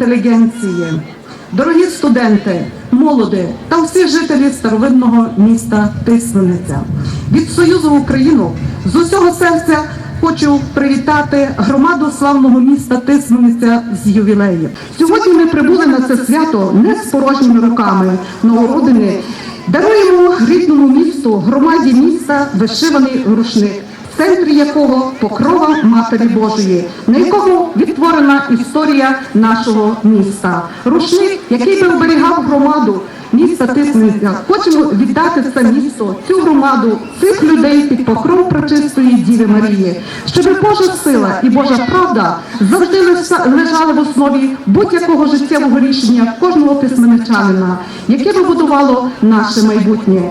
Шановна інтелігенція, дорогі студенти, молоді та всі жителі старовинного міста Тисмениця. Від Союзу Україну з усього серця хочу привітати громаду славного міста Тисмениця з ювілеєм. Сьогодні ми прибули на це свято не з порожніми руками новородини. Даруємо рідному місту, громаді міста вишиваний рушник центрі якого покрова Матері Божої, на якому відтворена історія нашого міста. Рушник, який би оберігав громаду міста Тисменця. Хочемо віддати це місто, цю громаду, цих людей під покров прочистої Діви Марії, щоб Божа сила і Божа правда завжди лежали в основі будь-якого життєвого рішення кожного тисменичанина, яке би будувало наше майбутнє.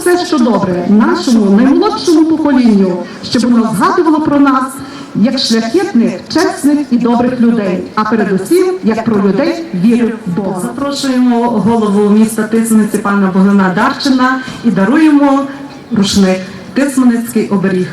Все, що добре, нашому наймолодшому поколінню, щоб воно згадувало про нас як шляхетних, чесних і добрих людей, а передусім як про людей віри в Бога. Запрошуємо голову міста Тисмениці пана Богдана Дарчина і даруємо рушник Тисменецький оберіг.